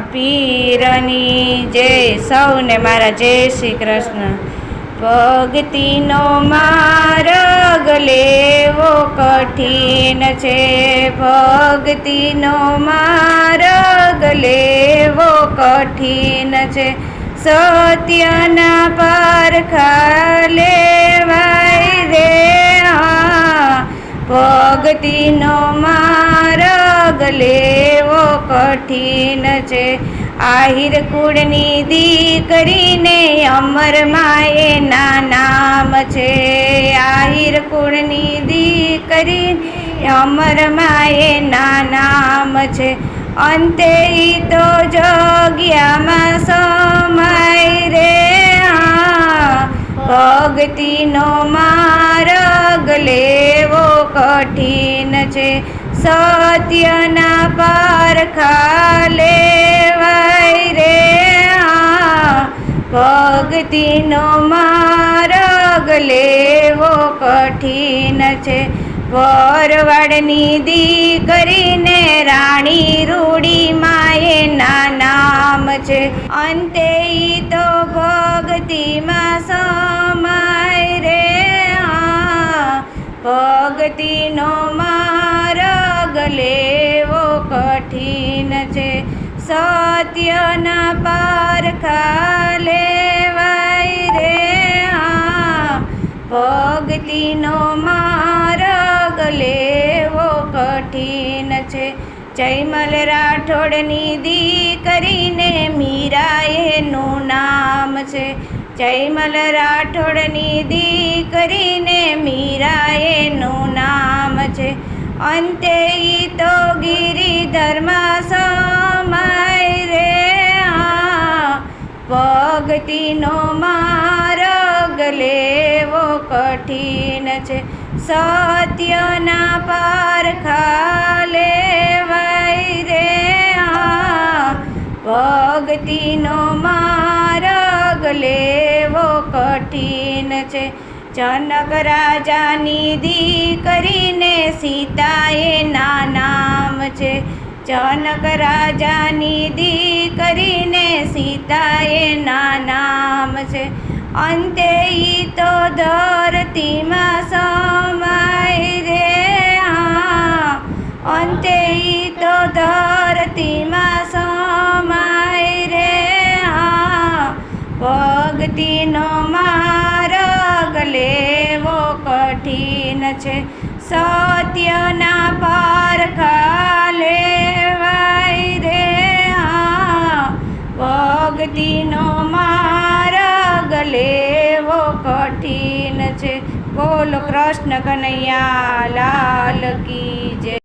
પીરની જય સૌને મારા જય શ્રી કૃષ્ણ. ભક્તિનો માર્ગ લેવો કઠિન છે. ભક્તિનો માર્ગ લેવો કઠિન છે. સત્યના પારખા લેવાય રે ભક્તિનો માર્ગ લેવો કઠિન છે. આહિર કુળની દીકરીને અમરમાં એના નામ છે. આહિર કુળની દીકરી અમરમાં એના નામ છે. અંતે તો જગ્યામાં સમય રે. ભક્તિનો માર્ગ લેવો કઠિન છે. સત્યના પારખા લેવાય રે ભક્તિનો માર્ગ લેવો કઠિન છે. વરવાડની દીકરીને રાણી રૂડીમાં ના નામ છે. અંતે તો ભક્તિમાં સમાય રે ભક્તિનો માર્ગ લેવો કઠિન છે. સત્યના પારખા લેવાય રે આ ભક્તિનો માર્ગ લેવો કઠિન છે. જયમલ રાઠોડની દીકરીને મીરા એનું નામ છે. જયમલ રાઠોડની દીકરીને મીરાએ અંતે તો ગિરિધરમાં સમય રે આ. ભક્તિનો માર્ગ લેવો કઠિન છે. સત્યના પારખા લેવાય રે ભક્તિનો માર્ગ લેવો કઠિન છે. જનક રાજાની દીકરીને સીતાએ ના નામ છે. જનક રાજાની દીકરીને સીતાએ ના નામ છે. અંતે ઈ તો ધરતીમાં સમાય રે. હા, અંતે ઈ તો ધરતીમાં સમાય રે. હા, ભક્તિનો માર્ગ કઠિન છે. સત્યના પારખા લેવાય રે ભક્તિનો માર્ગ લેવો કઠિન છે. બોલો કૃષ્ણ કનૈયા, લાલ કી જય.